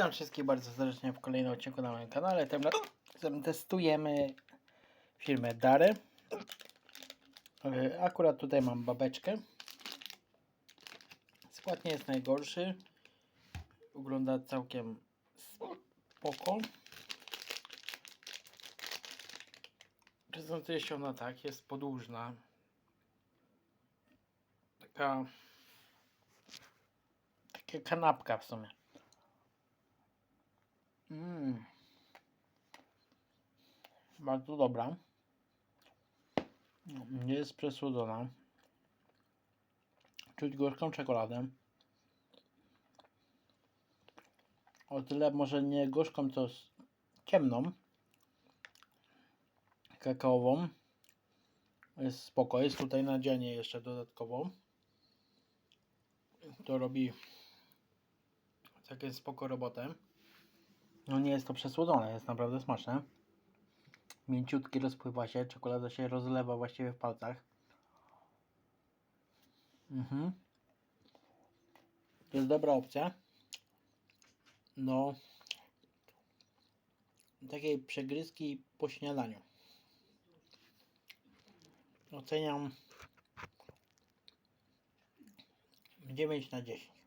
Witam wszystkich bardzo serdecznie w kolejnym odcinku na moim kanale. Tym razem testujemy firmę Dare. Akurat tutaj mam babeczkę. Skład nie jest najgorszy. Wygląda całkiem spoko. Prezentuje się ona tak, jest podłużna. Taka taka kanapka w sumie. Mm. Bardzo dobra. Nie jest przesłodzona. Czuć gorzką czekoladę. O tyle może nie gorzką, s- ciemną. Kakaową. Jest spoko. Jest tutaj nadzienie jeszcze dodatkowo. To robi takie spoko robotę. No nie jest to przesłodzone, jest naprawdę smaczne. Mięciutki rozpływa się, czekolada się rozlewa właściwie w palcach. Mhm. To jest dobra opcja. No. Takiej przegryzki po śniadaniu. Oceniam 9 na 10.